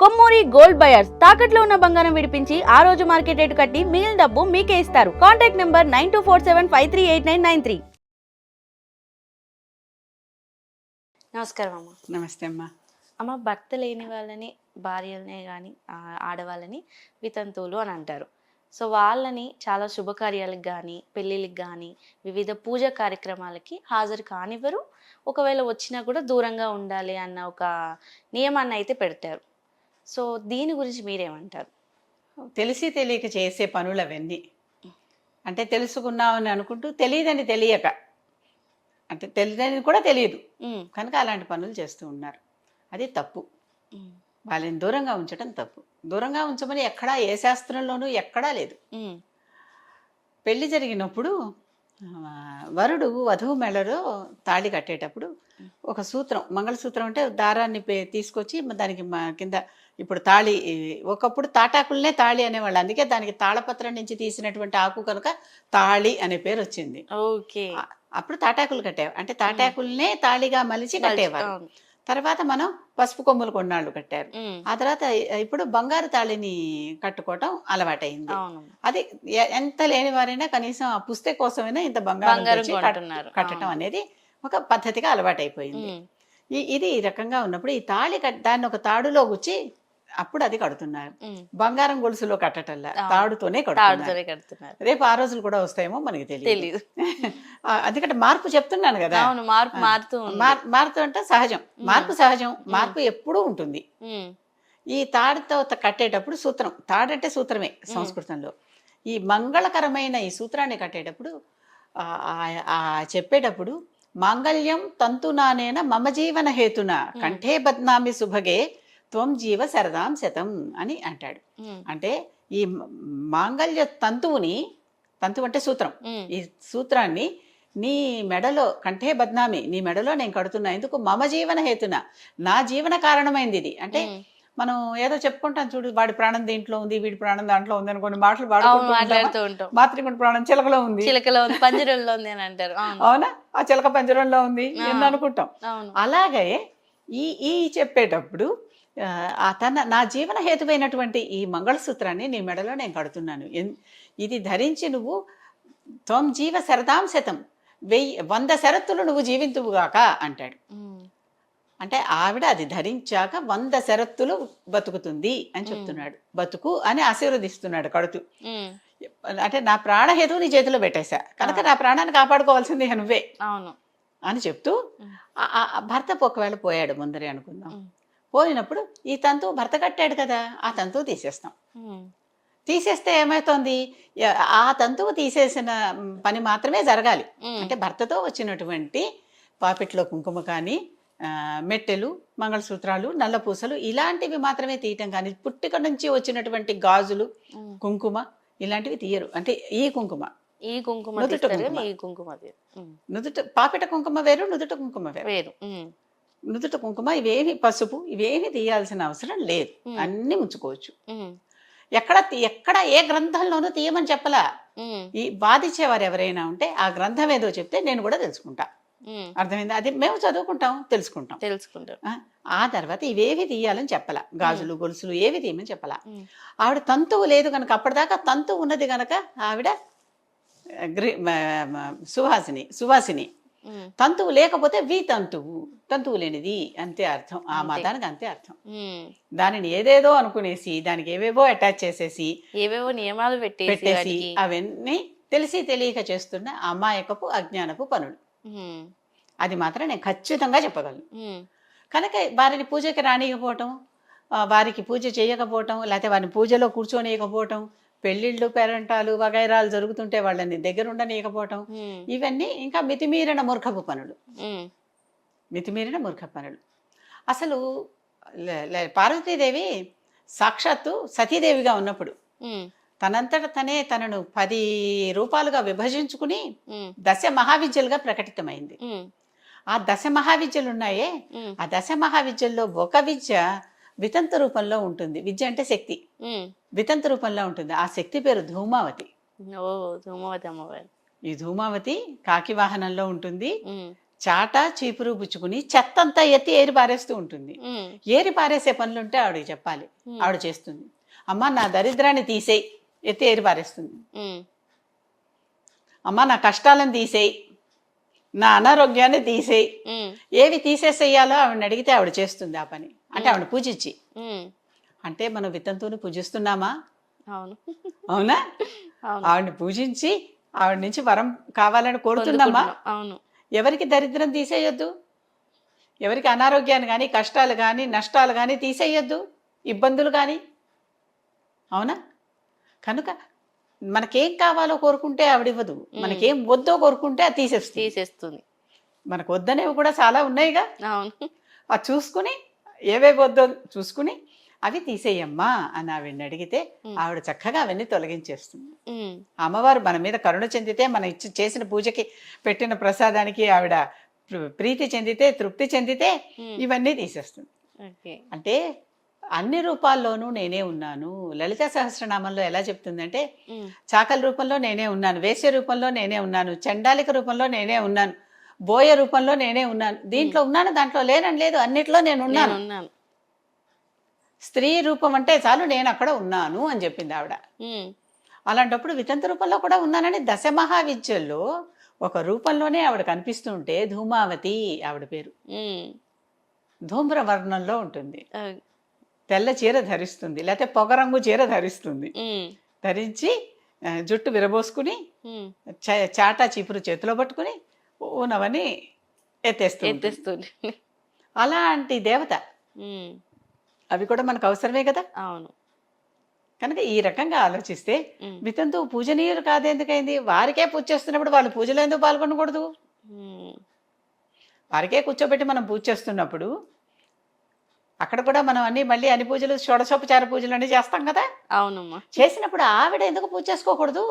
Kommuri gold buyers తాకట్లో ఉన్న బంగారం విడిపించి ఆ రోజు మార్కెట్ రేటు కట్టి మిగిలిన డబ్బు మీకే ఇస్తారు. Contact number nine two four seven five three eight nine nine three. నమస్కారం అమ్మ. నమస్తే అమ్మా. అమ్మ భర్త లేని వాళ్ళని భార్యలనే కానీ ఆడవాళ్ళని వితంతువులు అని అంటారు. సో వాళ్ళని చాలా శుభకార్యాలకు కానీ పెళ్ళిళ్ళకి కానీ వివిధ పూజ కార్యక్రమాలకి హాజరు కానివ్వరు. ఒకవేళ వచ్చినా కూడా దూరంగా ఉండాలి అన్న ఒక నియమాన్ని అయితే పెడతారు. సో దీని గురించి మీరేమంటారు? తెలిసి తెలియక చేసే పనులు అవన్నీ అంటే తెలుసుకున్నామని అనుకుంటూ తెలియదని తెలియక. అంటే తెలియదని కూడా తెలియదు. కనుక అలాంటి పనులు చేస్తూ ఉన్నారు. అది తప్పు. వాళ్ళని దూరంగా ఉంచడం తప్పు. దూరంగా ఉంచమని ఎక్కడా ఏ శాస్త్రంలోనూ ఎక్కడా లేదు. పెళ్ళి జరిగినప్పుడు వరుడు వధువు మెడలో తాళి కట్టేటప్పుడు ఒక సూత్రం మంగళసూత్రం అంటే దారాన్ని తీసుకొచ్చి దానికి కింద ఇప్పుడు తాళి ఒకప్పుడు తాటాకులనే తాళి అనేవాళ్ళు. అందుకే దానికి తాళపత్రం నుంచి తీసినటువంటి ఆకు కనుక తాళి అనే పేరు వచ్చింది. ఓకే. అప్పుడు తాటాకులు కట్టావు అంటే తాటాకులనే తాళిగా మలిచి కట్టేవారు. తర్వాత మనం పసుపు కొమ్ములు కొన్నాళ్ళు కట్టారు. ఆ తర్వాత ఇప్పుడు బంగారు తాళిని కట్టుకోవటం అలవాటైంది. అది ఎంత లేని వారైనా కనీసం ఆ పుస్తే కోసమైనా ఇంత బంగారం. కట్టడం. అనేది ఒక పద్ధతిగా అలవాటైపోయింది. ఇది ఈ రకంగా ఉన్నప్పుడు ఈ తాళి దాన్ని ఒక తాడులో గుచ్చి అప్పుడు అది కడుతున్నారు. బంగారం గొలుసులో కట్టటల్లా. తాడుతోనే కడుతున్నారు. రేపు ఆ రోజులు కూడా వస్తాయేమో మనకి తెలియదు. ఎందుకంటే మార్పు చెప్తున్నాను కదా. అవును మార్పు మారుతూ మారుతూ అంటే సహజం. మార్పు సహజం. మార్పు ఎప్పుడూ ఉంటుంది. ఈ తాడుతో కట్టేటప్పుడు సూత్రం. తాడంటే సూత్రమే సంస్కృతంలో. ఈ మంగళకరమైన ఈ సూత్రాన్ని కట్టేటప్పుడు చెప్పేటప్పుడు మాంగళ్యం తంతునానేన మమ జీవన హేతున కంఠే బద్నామి సుభగే త్వం జీవ శరదాం శతం అని అంటాడు. అంటే ఈ మాంగళ్య తంతువుని తంతువు అంటే సూత్రం. ఈ సూత్రాన్ని నీ మెడలో కంఠే బద్నామి నీ మెడలో నేను కడుతున్నా ఎందుకు మమ జీవన హేతున? నా జీవన కారణమైంది ఇది. అంటే. మనం ఏదో చెప్పుకుంటాం చూడు వాడి ప్రాణం దీంట్లో ఉంది వీడి ప్రాణం దాంట్లో ఉంది అని కొన్ని మాటలు మాట్లాడుతూ? ఉంటాం. ప్రాణం చిలకలో ఉంది. చిలకలో ఉంది పంజరంలో ఉంది అని అంటారు. అవును. ఆ చిలక పంజరంలో ఉంది. అని అనుకుంటాం అలాగే ఈ ఈ చెప్పేటప్పుడు తన నా జీవన హేతువైనటువంటి ఈ మంగళసూత్రాన్ని నీ మెడలో నేను కడుతున్నాను. ఇది ధరించి నువ్వు త్వం జీవ శరదాం శతం వెయ్యి వంద శరత్తులు నువ్వు జీవింతువుగాక అంటాడు. అంటే ఆవిడ అది ధరించాక వంద శరత్తులు బతుకుతుంది అని చెప్తున్నాడు. బతుకు అని ఆశీర్వదిస్తున్నాడు కడుతూ. అంటే నా ప్రాణహేతువు నీ చేతిలో పెట్టేశా. కనుక నా ప్రాణాన్ని కాపాడుకోవాల్సింది నువ్వే అవును. అని చెప్తూ భర్త ఒకవేళ పోయాడు ముందరే అనుకుందాం. పోయినప్పుడు ఈ తంతువు భర్త కట్టాడు కదా ఆ తంతువు తీసేస్తాం. తీసేస్తే ఏమవుతోంది ఆ తంతువు తీసేసిన పని మాత్రమే జరగాలి. అంటే భర్తతో వచ్చినటువంటి పాపిట్లో కుంకుమ కానీ మెట్టెలు మంగళసూత్రాలు నల్లపూసలు ఇలాంటివి మాత్రమే తీయటం కానీ పుట్టిక నుంచి వచ్చినటువంటి గాజులు. కుంకుమ ఇలాంటివి తీయరు. అంటే ఈ కుంకుమ. ఈ కుంకుమ నుదుట కుంకుమ. నుదుట పాపిట కుంకుమ వేరు నుదుట కుంకుమ వేరు. నుదుట కుంకుమ ఇవేమి పసుపు ఇవేమి తీయాల్సిన అవసరం లేదు. అన్నీ ఉంచుకోవచ్చు ఎక్కడ ఎక్కడ ఏ గ్రంథంలోనూ తీయమని చెప్పలా. ఈ బాధించేవారు ఎవరైనా ఉంటే ఆ గ్రంథం ఏదో చెప్తే నేను కూడా తెలుసుకుంటా. అర్థమైంది? అది మేము చదువుకుంటాం తెలుసుకుంటాం. తెలుసుకుంటారు ఆ, తర్వాత ఇవేవి తీయాలని చెప్పలా. గాజులు గొలుసులు ఏవి తీయమని చెప్పలా. ఆవిడ తంతువు లేదు కనుక అప్పటిదాకా తంతువు ఉన్నది కనుక ఆవిడ సువాసిని. ఉమ్, తంతువు లేకపోతే వి తంతువు. తంతువు లేనిది అంతే అర్థం. ఆ. మతానికి అంతే అర్థం. దానిని ఏదేదో అనుకునేసి దానికి ఏవేవో అటాచ్ చేసేసి ఏవేవో నియమాలు పెట్టేసి అవన్నీ తెలిసి తెలియక చేస్తున్న అమాయకపు అజ్ఞానపు పనులు. అది మాత్రం నేను ఖచ్చితంగా చెప్పగలను. కనుక వారిని పూజకి రానియకపోవటం వారికి పూజ చేయకపోవటం లేకపోతే వారిని పూజలో కూర్చోనియకపోవటం పెళ్ళిళ్ళు పేరంటాలు వగైరాలు జరుగుతుంటే వాళ్ళని దగ్గర ఉండనీయకపోవటం ఇవన్నీ ఇంకా మితిమీరిన మూర్ఖపు పనులు. మితిమీరిన మూర్ఖ పనులు. అసలు పార్వతీదేవి సాక్షాత్తు సతీదేవిగా ఉన్నప్పుడు తనంతట తనే తనను పది రూపాలుగా విభజించుకుని దశ మహావిద్యలుగా ప్రకటితమైంది. ఆ దశ మహావిద్యలు ఉన్నాయే ఆ దశ మహావిద్యల్లో ఒక విద్య వితంత రూపంలో ఉంటుంది. విద్య అంటే శక్తి. వితంత రూపంలో ఉంటుంది. ఆ శక్తి పేరు ధూమావతి. ఓ ధూమవతి అమ్మవారు. ఈ ధూమావతి కాకి వాహనంలో ఉంటుంది. చాట చీపురు పుచ్చుకుని చెత్త అంతా ఎత్తి ఏరి పారేస్తూ ఉంటుంది. ఏరి పారేసే పనులుంటే ఆవిడకి చెప్పాలి. ఆవిడ చేస్తుంది. అమ్మ నా దరిద్రాన్ని తీసేయి. ఎత్తి ఏరి పారేస్తుంది. అమ్మ నా కష్టాలను తీసేయి. నా అనారోగ్యాన్ని తీసేయి. ఏవి తీసేసేయాలో ఆవిడని అడిగితే ఆవిడ చేస్తుంది ఆ పని. అంటే ఆవిడ పూజించి. అంటే మనం విత్తంతోని పూజిస్తున్నామా? అవును. ఆవిడని పూజించి ఆవిడ నుంచి వరం కావాలని కోరుతున్నామా. అవును. ఎవరికి దరిద్రం తీసేయొద్దు? ఎవరికి అనారోగ్యాన్ని కానీ కష్టాలు కానీ నష్టాలు కానీ తీసేయొద్దు? ఇబ్బందులు కానీ అవునా? కనుక మనకేం కావాలో కోరుకుంటే ఆవిడ ఇవ్వదు మనకేం వద్దో కోరుకుంటే అది తీసేస్తుంది. తీసేస్తుంది. మనకు వద్దనేవి కూడా చాలా ఉన్నాయిగా. అవును. అది చూసుకుని ఏవేవి వద్దో చూసుకుని అవి తీసేయమ్మా అని ఆవిడని అడిగితే. ఆవిడ చక్కగా అవన్నీ తొలగించేస్తుంది. అమ్మవారు మన మీద కరుణ చెందితే మనం ఇచ్చి చేసిన పూజకి పెట్టిన ప్రసాదానికి ఆవిడ ప్ర- ప్రీతి చెందితే తృప్తి చెందితే. ఇవన్నీ తీసేస్తుంది. అంటే అన్ని రూపాల్లోనూ నేనే ఉన్నాను. లలిత సహస్రనామంలో ఎలా చెప్తుందంటే చాకల రూపంలో నేనే ఉన్నాను వేశ్య రూపంలో నేనే ఉన్నాను చండాలిక రూపంలో నేనే ఉన్నాను బోయ రూపంలో నేనే ఉన్నాను. దీంట్లో ఉన్నాను దాంట్లో లేనని లేదు అన్నిట్లో నేను ఉన్నాను. స్త్రీ రూపం అంటే చాలు నేను అక్కడ ఉన్నాను అని చెప్పింది ఆవిడ. అలాంటప్పుడు వితంత రూపంలో కూడా ఉన్నానని దశమహావిద్యల్లో ఒక రూపంలోనే ఆవిడ కనిపిస్తుంటే ధూమావతి ఆవిడ పేరు. ధూమ్ర వర్ణంలో ఉంటుంది. తెల్ల చీర ధరిస్తుంది. లేకపోతే పొగరంగు చీర ధరిస్తుంది. ధరించి జుట్టు విరబోసుకుని చాటా చీపురు చేతిలో పట్టుకుని ఊనవని ఎత్తేస్తుంది. ఎత్తేస్తుంది. అలాంటి దేవత. అవి కూడా మనకు అవసరమే కదా? అవును. కనుక ఈ రకంగా ఆలోచిస్తే ఉమ్, వితంతు పూజనీయులు కాదెందుకైంది? వారికే పూజ చేస్తున్నప్పుడు వాళ్ళు పూజలో ఎందుకు పాల్గొనకూడదు? వారికే కూర్చోబెట్టి మనం పూజ చేస్తున్నప్పుడు అక్కడ కూడా మనం అన్ని మళ్ళీ అన్ని పూజలు షోడశోపచార పూజలు అన్ని చేస్తాం కదా? అవునమ్మా. చేసినప్పుడు ఆవిడ ఎందుకు పూజ చేసుకోకూడదు?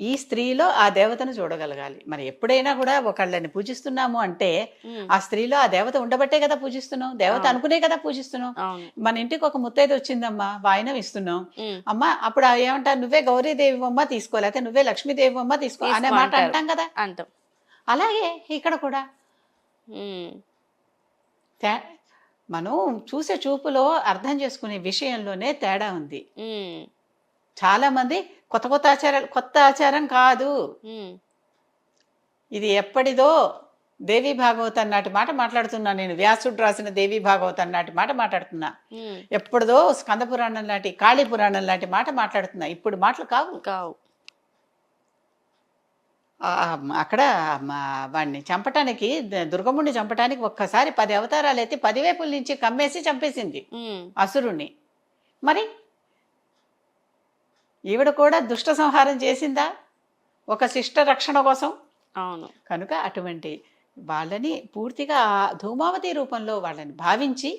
ఈ స్త్రీలో ఆ దేవతను చూడగలగాలి. మరి ఎప్పుడైనా కూడా ఒకళ్ళని పూజిస్తున్నాము అంటే ఆ స్త్రీలో ఆ దేవత ఉండబట్టే కదా పూజిస్తున్నాం. దేవత. అనుకునే కదా పూజిస్తున్నాం. మన ఇంటికి ఒక ముత్తైదు వచ్చిందమ్మా వాయినం ఇస్తున్నాం. అమ్మ అప్పుడు ఏమంటారు నువ్వే గౌరీదేవి అమ్మ తీసుకో లేకపోతే నువ్వే లక్ష్మీదేవి అమ్మ తీసుకో అనే మాట. అంటాం కదా? అంటాం. అలాగే ఇక్కడ కూడా. తే- మనం చూసే చూపులో అర్థం చేసుకునే విషయంలోనే తేడా ఉంది. చాలా మంది కొత్త కొత్త ఆచారాలు కొత్త ఆచారం కాదు. ఇది ఎప్పటిదో దేవి భాగవతం నాటి మాట మాట్లాడుతున్నా నేను. వ్యాసుడు రాసిన దేవి భాగవతం నాటి మాట మాట్లాడుతున్నా. ఉమ్, ఎప్పటిదో స్కంద పురాణం లాంటి కాళీ పురాణం లాంటి మాట మాట్లాడుతున్నా. ఇప్పుడు మాటలు కావు. కావు. అక్కడ వాడిని చంపటానికి దుర్గముడిని చంపటానికి ఒక్కసారి పది అవతారాలు ఎత్తి పదివేపుల నుంచి కమ్మేసి చంపేసింది అసురుణ్ణి. మరి ఈవిడ కూడా దుష్ట సంహారం చేసిందా? ఒక శిష్ట రక్షణ కోసం? అవును. కనుక అటువంటి వాళ్ళని పూర్తిగా ధూమావతి రూపంలో వాళ్ళని భావించి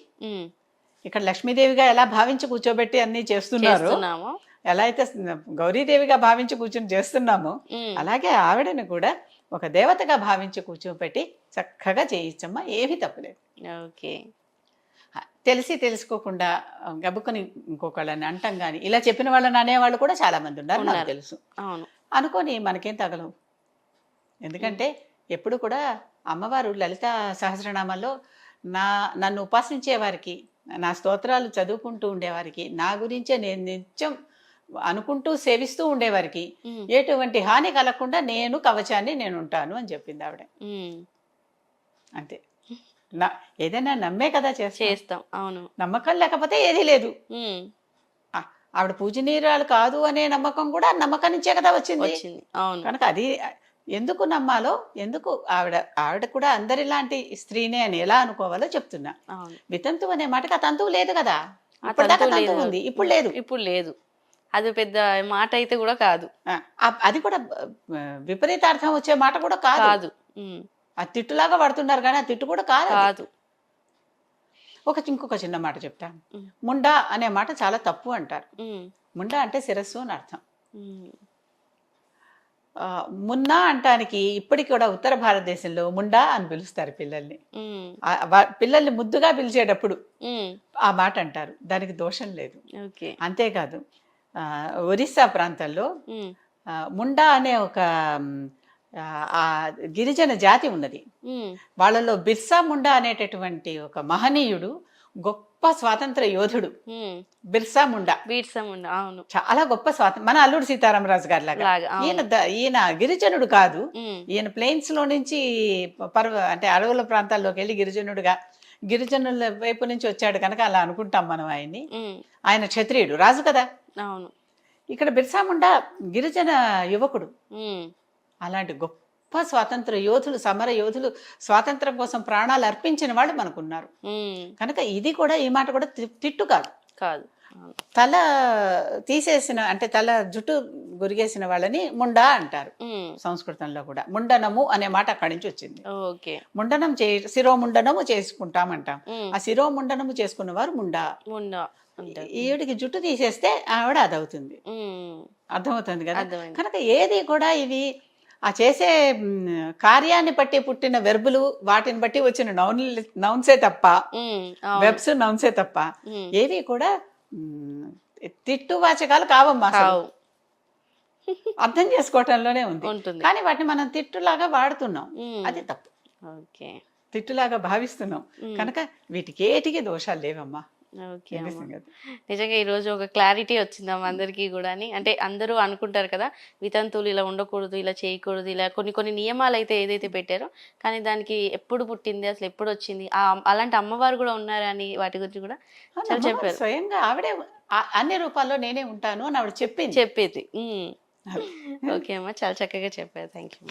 ఇక్కడ లక్ష్మీదేవిగా ఎలా భావించి కూర్చోబెట్టి అన్ని చేస్తున్నారు? ఎలా అయితే గౌరీదేవిగా భావించి కూర్చొని చేస్తున్నామో అలాగే ఆవిడని కూడా ఒక దేవతగా భావించి కూర్చోబెట్టి చక్కగా చేయించమ్మా ఏమీ తప్పులేదు. ఓకే. తెలిసి తెలుసుకోకుండా ఆ, గబుక్కుని ఇంకొకళ్ళని అంటాం కానీ ఇలా చెప్పిన వాళ్ళని అనేవాళ్ళు కూడా చాలా మంది ఉన్నారు నాకు. తెలుసు. అనుకొని మనకేం తగలవు. ఎందుకంటే ఎప్పుడు కూడా అమ్మవారు లలిత సహస్రనామాల్లో నా నన్ను ఉపాసించే వారికి నా స్తోత్రాలు చదువుకుంటూ ఉండేవారికి నా గురించే నేను నిత్యం అనుకుంటూ సేవిస్తూ ఉండేవారికి ఎటువంటి హాని కలగకుండా నేను కవచాన్ని నేను ఉంటాను అని చెప్పింది ఆవిడ. అంతే. నా ఏదైనా నమ్మే కదా చేస్తాం. అవును. నమ్మకం లేకపోతే ఏదీ లేదు. ఆవిడ పూజనీయురాలు కాదు అనే నమ్మకం కూడా నమ్మకం నుంచే కదా వచ్చింది. అవును. కనుక అది ఎందుకు నమ్మాలో ఎందుకు ఆవిడ ఆవిడ కూడా అందరిలాంటి స్త్రీనే అని ఎలా అనుకోవాలో చెప్తున్నా. వితంతు అనే మాటకి ఆ తంతువు లేదు కదా. తంతువు. ఉంది. ఇప్పుడు లేదు. ఇప్పుడు లేదు. అది పెద్ద మాట అయితే కూడా కాదు. అది కూడా విపరీతార్థం వచ్చే మాట కూడా కాదు. ఆ తిట్టులాగా పడుతున్నారు కానీ ఆ తిట్టు కూడా కాదు. కాదు. ఒక ఇంకొక చిన్న మాట చెప్తా. ముండా అనే మాట చాలా తప్పు అంటారు. ముండా అంటే శిరస్సు అని అర్థం. మున్నా అంటానికి ఇప్పటికి కూడా ఉత్తర భారతదేశంలో ముండా అని పిలుస్తారు పిల్లల్ని. పిల్లల్ని ముద్దుగా పిలిచేటప్పుడు ఆ మాట అంటారు. దానికి దోషం లేదు. ఓకే. అంతేకాదు ఒరిస్సా ప్రాంతంలో ముండా అనే ఒక ఆ, గిరిజన జాతి ఉన్నది. వాళ్ళలో బిర్సా ముండా అనేటటువంటి ఒక మహనీయుడు గొప్ప స్వాతంత్ర యోధుడు. బిర్సా ముండా. బీట్సం ఉండ అవును. చాలా గొప్ప స్వాతంత్ర మన అల్లూరి సీతారామరాజు గారి లాగా. ఈయన ఈయన గిరిజనుడు కాదు. ఈయన ప్లెయిన్స్లో నుంచి పర్వ అంటే అడవుల ప్రాంతాల్లోకి వెళ్ళి గిరిజనుడుగా గిరిజనుల వైపు నుంచి వచ్చాడు కనుక అలా అనుకుంటాం మనం ఆయన్ని. ఆయన క్షత్రియుడు. రాజు కదా? అవును. ఇక్కడ బిర్సా ముండా గిరిజన యువకుడు. అలాంటి గొప్ప స్వాతంత్ర యోధులు సమర యోధులు స్వాతంత్రం కోసం ప్రాణాలు అర్పించిన వాళ్ళు మనకున్నారు. కనుక ఇది కూడా ఈ మాట కూడా తిట్టు కాదు. కాదు. తల తీసేసిన అంటే తల జుట్టు గురిగేసిన వాళ్ళని ముండా అంటారు. సంస్కృతంలో కూడా. ముండనము అనే మాట అక్కడి నుంచి వచ్చింది. ఓకే. ముండనం చే శిరోముండనము చేసుకుంటామంటాం. ఆ శిరోముండనము చేసుకున్నవారు ముండా. ఉండ అంటారు ఈవిడికి జుట్టు తీసేస్తే ఆవిడ అదవుతుంది. అర్థమవుతుంది కదా? కనుక ఏది కూడా ఇవి ఆ చేసే కార్యాన్ని బట్టి పుట్టిన వెర్బులు వాటిని బట్టి వచ్చిన నౌన్ నౌన్సే తప్ప. వెబ్స్ నౌన్సే తప్ప ఏవి కూడా తిట్టు వాచకాలు కావమ్మా అర్థం చేసుకోవటంలోనే ఉంది. కానీ వాటిని మనం తిట్టులాగా వాడుతున్నాం. అది తప్పు. ఓకే. తిట్టులాగా భావిస్తున్నాం. కనుక వీటికి ఏటికి దోషాలు లేవమ్మా? ఓకే. నిజంగా ఈ రోజు ఒక క్లారిటీ వచ్చిందమ్మా అందరికీ కూడా అంటే అందరూ అనుకుంటారు కదా వితంతువులు ఇలా ఉండకూడదు ఇలా చేయకూడదు ఇలా కొన్ని కొన్ని నియమాలు అయితే ఏదైతే పెట్టారో కానీ దానికి ఎప్పుడు పుట్టింది అసలు ఎప్పుడు వచ్చింది? అలాంటి అమ్మవారు కూడా ఉన్నారని వాటి గురించి కూడా చాలా చెప్పారు. స్వయంగా ఆవిడే అన్ని రూపాల్లో నేనే ఉంటాను అని ఆవిడ చెప్పింది. చెప్పేది. ఓకే అమ్మా చాలా చక్కగా చెప్పారు. Thank you